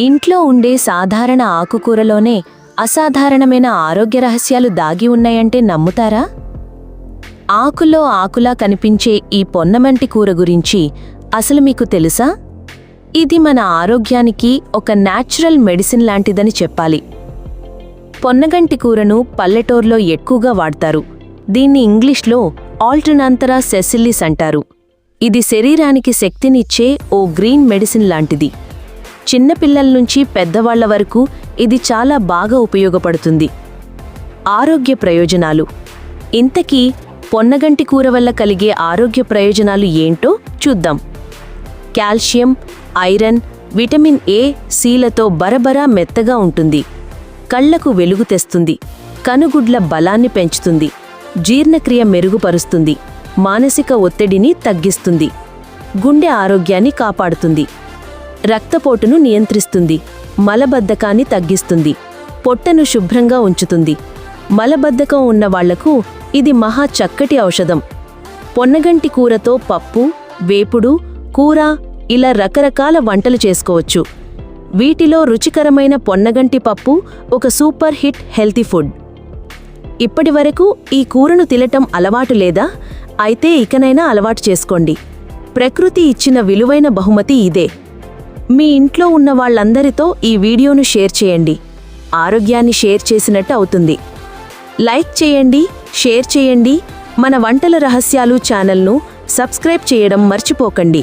ఇంట్లో ఉండే సాధారణ ఆకుకూరలోనే అసాధారణమైన ఆరోగ్య రహస్యాలు దాగి ఉన్నాయంటే నమ్ముతారా? ఆకులో ఆకులా కనిపించే ఈ పొన్నమంటి కూర గురించి అసలు మీకు తెలుసా? ఇది మన ఆరోగ్యానికి ఒక నాచురల్ మెడిసిన్ లాంటిదని చెప్పాలి. పొన్నగంటి కూరను పల్లెటూరులో ఎక్కువగా వాడతారు. దీన్ని ఇంగ్లీష్లో ఆల్టర్నాంతరా సెసిల్లిస్ అంటారు. ఇది శరీరానికి శక్తినిచ్చే ఓ గ్రీన్ మెడిసిన్ లాంటిది. చిన్నపిల్లల నుంచి పెద్దవాళ్ళ వరకు ఇది చాలా బాగా ఉపయోగపడుతుంది. ఆరోగ్య ప్రయోజనాలు. ఇంతకీ పొన్నగంటి కూర వల్ల కలిగే ఆరోగ్య ప్రయోజనాలు ఏంటో చూద్దాం. కాల్షియం ఐరన్ విటమిన్ ఏ సీలతో బరబరా మెత్తగా ఉంటుంది. కళ్ళకు వెలుగు తెస్తుంది. కనుగుడ్ల బలాన్ని పెంచుతుంది. జీర్ణక్రియ మెరుగుపరుస్తుంది. మానసిక ఒత్తిడిని తగ్గిస్తుంది. గుండె ఆరోగ్యాన్ని కాపాడుతుంది. రక్తపోటును నియంత్రిస్తుంది. మలబద్ధకాన్ని తగ్గిస్తుంది. పొట్టను శుభ్రంగా ఉంచుతుంది. మలబద్ధకం ఉన్న వాళ్ళకు ఇది మహా చక్కటి ఔషధం. పొన్నగంటి కూరతో పప్పు వేపుడు కూర ఇలా రకరకాల వంటలు చేసుకోవచ్చు. వీటిలో రుచికరమైన పొన్నగంటి పప్పు ఒక సూపర్ హిట్ హెల్తీ ఫుడ్. ఇప్పటివరకు ఈ కూరను తినటం అలవాటు లేదా? అయితే ఇకనైనా అలవాటు చేసుకోండి. ప్రకృతి ఇచ్చిన విలువైన బహుమతి ఇదే. మీ ఇంట్లో ఉన్న వాళ్ళందరితో ఈ వీడియోను షేర్ చేయండి. ఆరోగ్యాన్ని షేర్ చేసినట్టు అవుతుంది. లైక్ చేయండి షేర్ చేయండి. మన వంటల రహస్యాలు ఛానల్ను సబ్స్క్రైబ్ చేయడం మర్చిపోకండి.